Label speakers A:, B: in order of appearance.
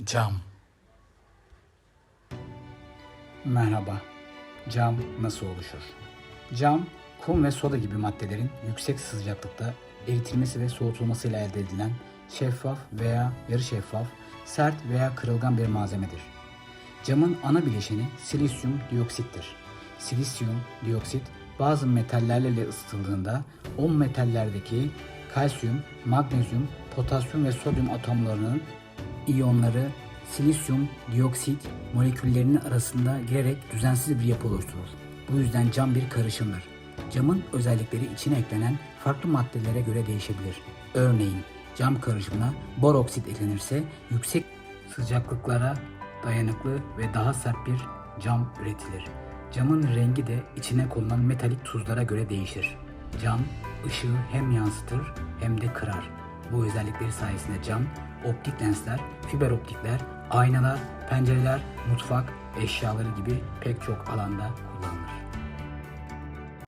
A: Cam. Merhaba. Cam nasıl oluşur? Cam, kum ve soda gibi maddelerin yüksek sıcaklıkta eritilmesi ve soğutulmasıyla elde edilen şeffaf veya yarı şeffaf, sert veya kırılgan bir malzemedir. Camın ana bileşeni silisyum dioksittir. Silisyum dioksit bazı metallerle ısıtıldığında o metallerdeki kalsiyum, magnezyum, potasyum ve sodyum atomlarının iyonları silisyum dioksit moleküllerinin arasında girerek düzensiz bir yapı oluşturur. Bu yüzden cam bir karışımdır. Camın özellikleri içine eklenen farklı maddelere göre değişebilir. Örneğin cam karışımına bor oksit eklenirse yüksek sıcaklıklara dayanıklı ve daha sert bir cam üretilir. Camın rengi de içine konulan metalik tuzlara göre değişir. Cam ışığı hem yansıtır hem de kırar. Bu özellikleri sayesinde cam, optik lensler, fiber optikler, aynalar, pencereler, mutfak eşyaları gibi pek çok alanda kullanılır.